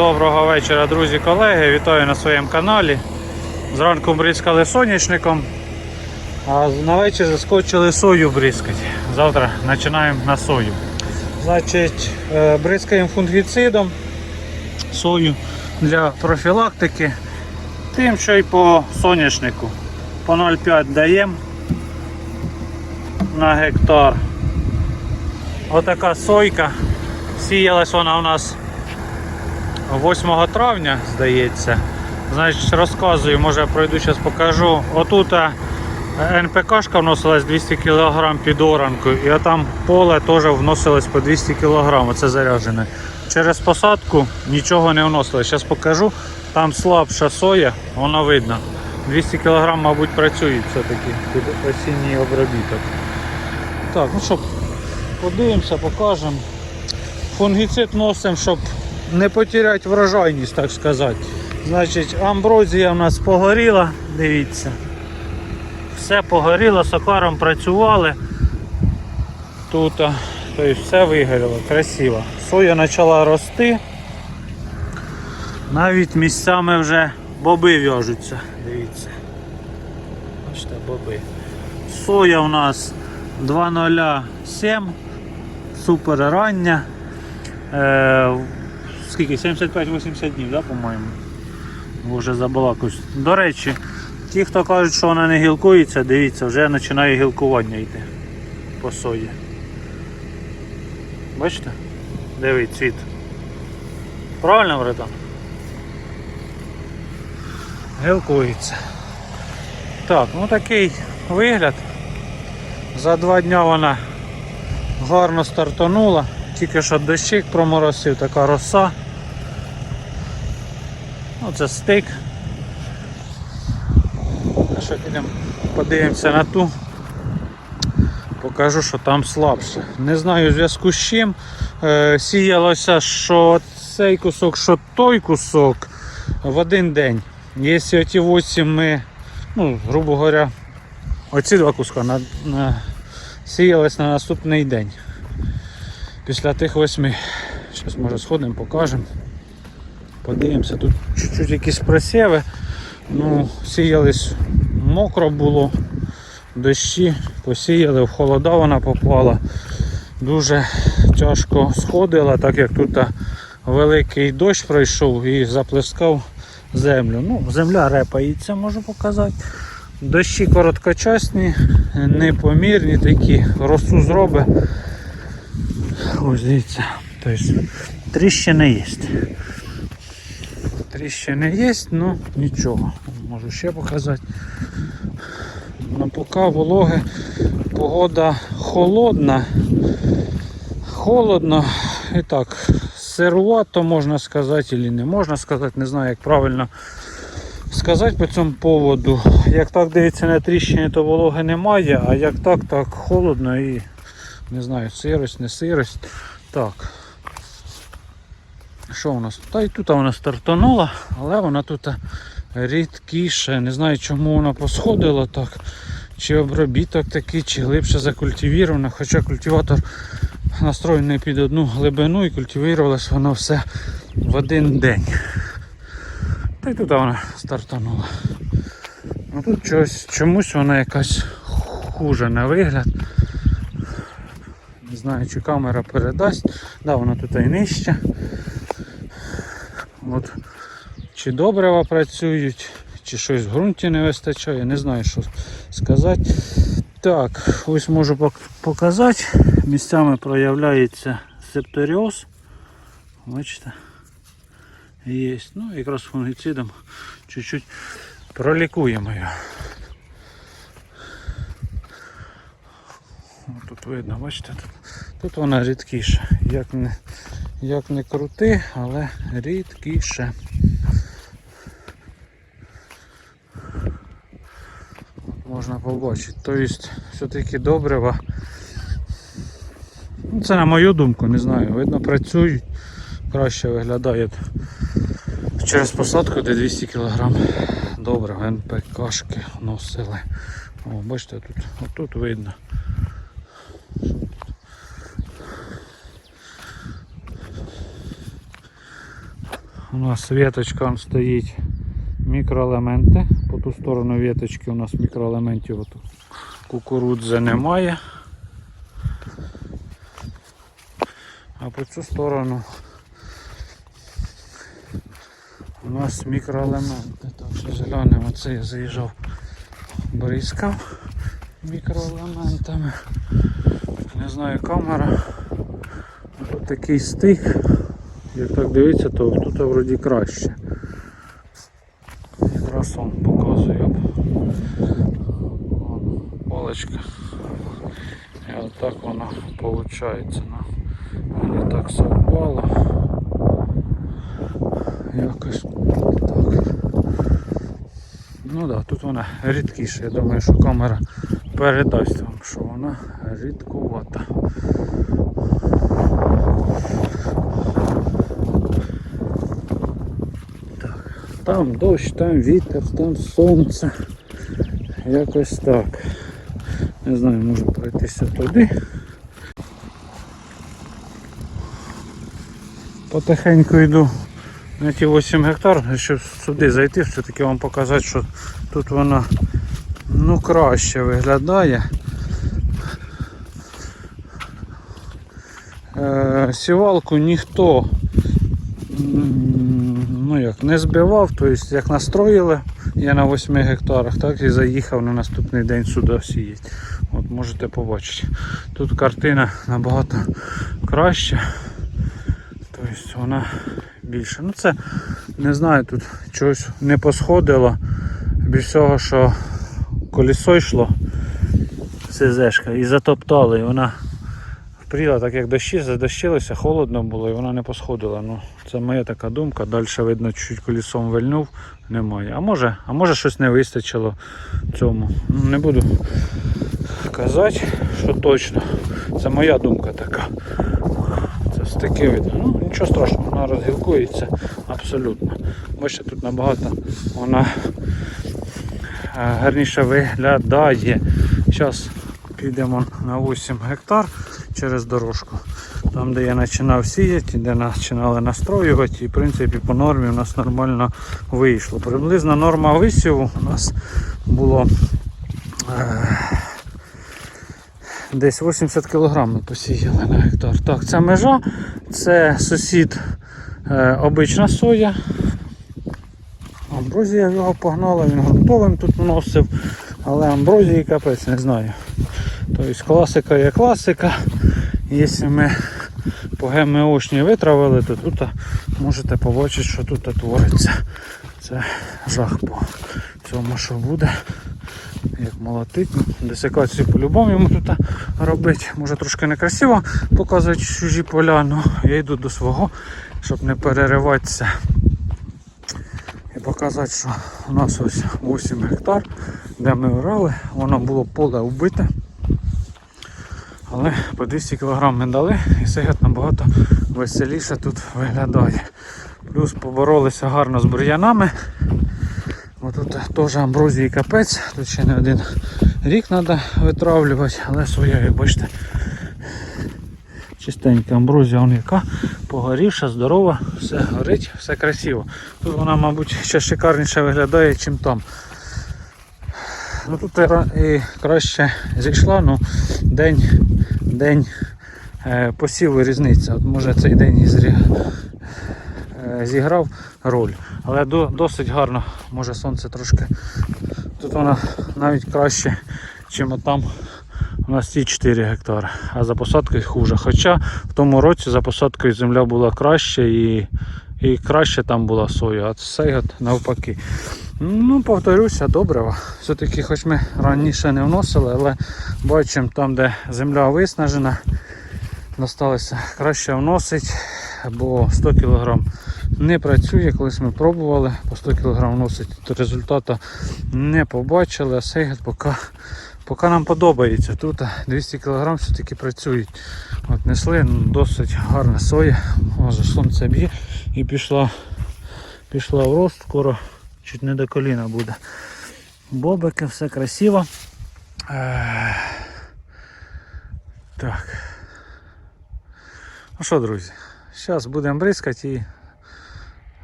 Доброго вечора, друзі, колеги. Вітаю на своєму каналі. Зранку бризкали соняшником, а на вечір заскочили сою бризкати. Завтра починаємо на сою. Значить, е, бризкаємо фунгіцидом сою для профілактики. Тим, що й по соняшнику. По 0,5 даємо на гектар. Отака сойка. Сіялась вона у нас 8 травня, здається. Значить, розказую, може я пройду зараз покажу. Отут е, НПКшка вносилась 200 кг під оранку, і отам поле теж вносилось по 200 кг, оце заряджене. Через посадку нічого не вносилось. Зараз покажу. Там слабша соя, воно видно. 200 кг, мабуть, працюють все-таки під осінній обробіток. Так, ну що, подивимося, покажемо. Фунгіцид носимо, щоб не потеряти врожайність, так сказати. Значить, амброзія у нас погоріла, дивіться. Все погоріло, сокаром працювали. Тут тобто все вигоріло, красиво. Соя почала рости. Навіть місцями вже боби в'яжуться. Дивіться. Бачите, боби. Соя у нас 207, супер рання. Скільки? 75-80 днів, да, по-моєму. Вже забалакуюсь. До речі, ті, хто кажуть, що вона не гілкується, дивіться, вже починає гілкування йти по сої. Бачите? Диви цвіт. Правильно, братан? Гілкується. Так, ну такий вигляд. За два дня вона гарно стартанула. Тільки що дощик проморосив, така роса. Оце стик. А що підемо подивимося на ту. Покажу, що там слабше. Не знаю в зв'язку з чим. Е, сіялося, що цей кусок, що той кусок в один день. Якщо оті 8 ми, ну, грубо говоря, оці два куска на, на, сіялись на наступний день. Після тих восьми. Зараз може сходимо, покажемо. Подивимося, тут чуть-чуть якісь просіви. Ну, сіялись мокро було, дощі, посіяли, в холода вона попала. Дуже тяжко сходила, так як тут великий дощ пройшов і заплескав землю. Ну, земля репається, можу показати. Дощі короткочасні, непомірні такі, росу зроби. Ось дивіться, тобто тріщини є. Тріщини є, ну нічого. Можу ще показати. Ну, поки вологи, погода холодна. Холодно і так, сирувато можна сказати, або не можна сказати, не знаю, як правильно сказати по цьому поводу. Як так дивиться на тріщини, то вологи немає, а як так, так холодно і не знаю, сирость, не сирость. Так. Що у нас? Та і тут вона стартанула, але вона тут рідкіше. Не знаю чому вона посходила так. Чи обробіток такий, чи глибше закультивірована. Хоча культиватор настроєний під одну глибину і культивувалось воно все в один день. Та й тут вона стартанула. Ну Тут чогось, чомусь вона якась хуже на вигляд. Знаю, чи камера передасть. Да, вона тут і нижча. От. Чи добрива працюють, чи щось в ґрунті не вистачає, не знаю, що сказати. Так, ось можу показати. Місцями проявляється септоріоз. Бачите? Є. Ну, якраз фунгіцидом чуть-чуть пролікуємо його. Ось Видно, бачите, тут, тут вона рідкіша. Як не, як не крути, але рідкіше. Можна побачити. Тобто все-таки добрива. Ну, це на мою думку, не знаю. Видно працюють, краще виглядає через посадку, де 200 кг добре, НПКшки носили. О, бачите, тут, отут видно. У нас веточка стоїть мікроелементи. По ту сторону веточки у нас мікроелементів. Кукурудзи немає. А по цю сторону у нас мікроелементи. Так, що глянемо, оце я заїжджав, бризкав мікроелементами. Не знаю, камера. Ось такий стик. Як так дивиться, то тут вроді краще. Якраз он показує. Вон, Полочка. І отак воно виходить. Ну, так совпало. Якось так. Ну да, тут вона рідкіша. Я думаю, що камера передасть вам, що вона рідкувата. Там дощ, там вітер, там сонце. Якось так. Не знаю, можу пройтися туди. Потихеньку йду на ті 8 гектар, щоб сюди зайти, все-таки вам показати, що тут вона ну краще виглядає. Е, сівалку ніхто ну як, не збивав, тобто як настроїли, я на 8 гектарах, так і заїхав на наступний день сюди сіяти. От можете побачити. Тут картина набагато краща. Тобто вона більше. Ну це не знаю, тут чогось не посходило. Більш всього, що колесо йшло СЗшка і затоптали, і вона впріла, так як дощі, задощилося, холодно було і вона не посходила. Ну, це моя така думка. Далі видно, чуть колесом вильнув, немає. А може, а може щось не вистачило цьому. Ну, не буду казати, що точно. Це моя думка така. Це стики видно. Ну, нічого страшного, вона розгілкується абсолютно. Бачите, тут набагато вона е, гарніше виглядає. Зараз підемо на 8 гектар через дорожку. Там, де я починав сіяти, де починали настроювати, і в принципі по нормі у нас нормально вийшло. Приблизна норма висіву у нас було е, десь 80 кг ми посіяли на гектар. Так, це межа, це сусід е, обична соя. Амброзія його погнала, він грунтовим тут вносив, але амброзії капець не знаю. Тобто класика є класика. Якщо ми по ГМОшні витравили, то тут можете побачити, що тут твориться. Це жах по цьому, що буде. Як молотить. Десикацію по-любому йому тут робити. Може трошки некрасиво показувати чужі поля, але я йду до свого, щоб не перериватися. І показати, що у нас ось 8 гектар, де ми орали, воно було поле вбите. Але по 200 кг ми дали і сигат набагато веселіше тут виглядає. Плюс поборолися гарно з бур'янами. Тут теж амброзії капець, тут ще не один рік треба витравлювати, але своя, як бачите, чистенька амброзія, вон яка погорівша, здорова, все горить, все красиво. Тут вона, мабуть, ще шикарніше виглядає, ніж там. Ну Тут і краще зійшла, ну день, день е, посіву різниця. От може цей день і зрі... е, зіграв роль. Але до, досить гарно, може сонце трошки. Тут вона навіть краще, ніж там у нас ті 4 гектари, а за посадкою хуже. Хоча в тому році за посадкою земля була краще і, і краще там була соя, а цей год навпаки. Ну, повторюся, добре. Все-таки, хоч ми раніше не вносили, але бачимо там, де земля виснажена, досталося краще вносить, бо 100 кг не працює. Колись ми пробували по 100 кг вносити, то результату не побачили, а цей год поки, поки нам подобається. Тут 200 кг все-таки працюють. От несли ну, досить гарна соя, може сонце б'є і пішла, пішла в рост скоро чуть не до коліна буде. Бобики, все красиво. Так. Ну що, друзі, зараз будемо бризкати і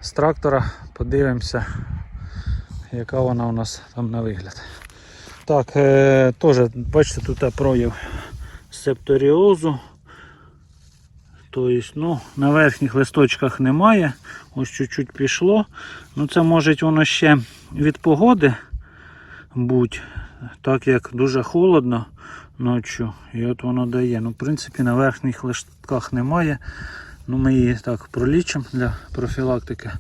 з трактора, подивимося, яка вона у нас там на вигляд. Так, е, теж, бачите, тут прояв септоріозу. Тобто, ну, на верхніх листочках немає. Ось чуть-чуть пішло. Ну, це може воно ще від погоди бути, так як дуже холодно ночі. І от воно дає. Ну, в принципі, на верхніх листках немає. Ну, ми її так пролічимо для профілактики,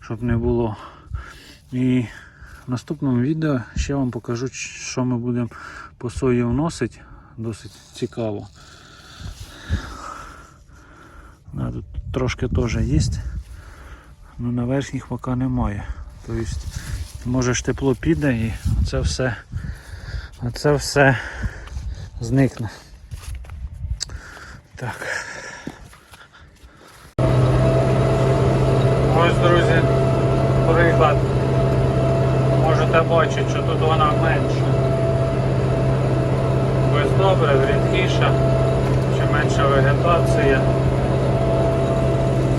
щоб не було. І в наступному відео ще вам покажу, що ми будемо по сої вносити. Досить цікаво. Тут трошки теж є. Ну на верхніх поки немає. Тобто, може ж тепло піде і це все, це все зникне. Так. Ось, друзі, приклад. Можете бачить, що тут вона менша. Ось добре, рідкіша, чи менша вегетація.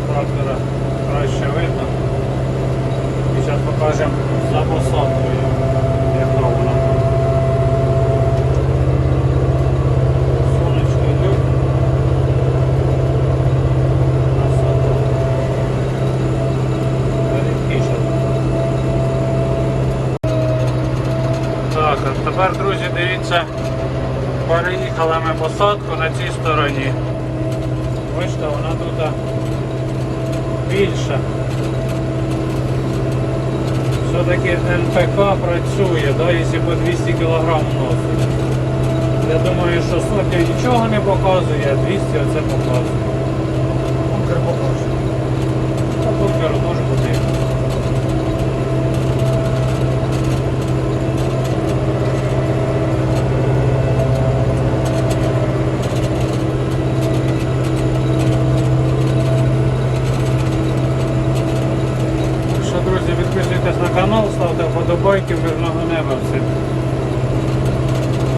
Трактора краще видно. І зараз покажемо за посадкою, яка вона. Сонечко йде. Красота. Рідкіша. Так, а тепер, друзі, дивіться, переїхали ми посадку на цій стороні. Бачите, вона тут більша. Все-таки НПК працює, да, якщо по 200 кг носить. Я думаю, що сотня нічого не показує, а 200 оце показує.